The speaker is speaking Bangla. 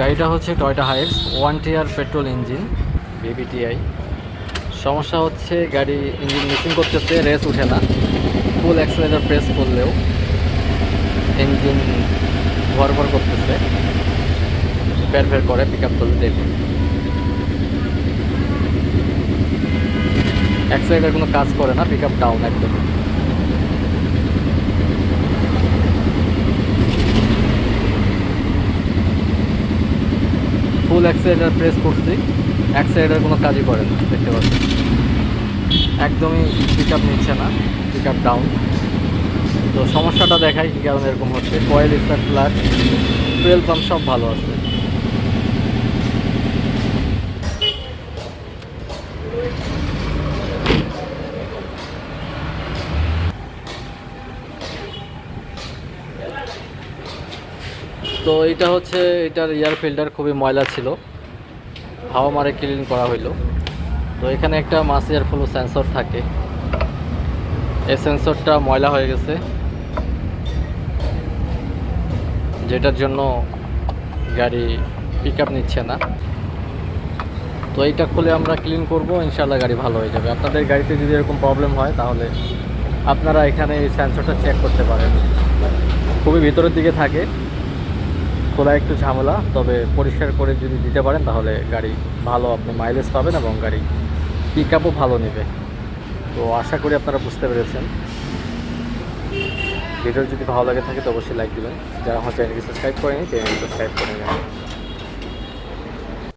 গাড়িটা হচ্ছে টয়টা হাইটস ওয়ান টিয়ার পেট্রোল ইঞ্জিন বিবিটিআই সমস্যা হচ্ছে গাড়ি ইঞ্জিন মিসিং করতেছে রেস উঠে না। ফুল অ্যাক্সেলেটার প্রেস করলেও ইঞ্জিন ভর ভর করতেছে। ফের ফের করে পিক আপ করলে দেখুন অ্যাক্সেলেটার কোনো কাজ করে না পিক আপ ডাউন একদম। ফুল অ্যাক্সেলেটার প্রেস করছি। অ্যাক্সেলেটার কোনো কাজই করে না, দেখতে পাচ্ছি। একদমই পিক আপ নিচ্ছে না পিক আপ ডাউন তো সমস্যাটা দেখাই কী কারণে এরকম হচ্ছে? Coil star plus fuel pump সব ভালো আছে। তো এটা হচ্ছে, এটার এয়ার ফিল্টার খুবই ময়লা ছিল। হাওয়া মারে ক্লিন করা হইল। তো এখানে একটা মাস এয়ার ফ্লো সেন্সর থাকে। এই সেন্সরটা ময়লা হয়ে গেছে। যেটার জন্য গাড়ি পিক নিচ্ছে না। তো এইটা খুলে আমরা ক্লিন করব ইনশাল্লাহ গাড়ি ভালো হয়ে যাবে। আপনাদের গাড়িতে যদি এরকম প্রবলেম হয়, তাহলে আপনারা এখানে এই সেন্সরটা চেক করতে পারেন। খুবই ভিতরের দিকে থাকে। খোলা একটু ঝামেলা, তবে পরিষ্কার করে যদি দিতে পারেন তাহলে গাড়ি ভালো আপনি মাইলেজ পাবেন এবং গাড়ি পিক আপও ভালো নেবে। তো আশা করি আপনারা বুঝতে পেরেছেন। ভিডিও যদি ভালো লাগে থাকে তো অবশ্যই লাইক দেবেন। যারা আমার চ্যানেলকে সাবস্ক্রাইব করেনি চ্যানেলকে সাবস্ক্রাইব করে নেবেন।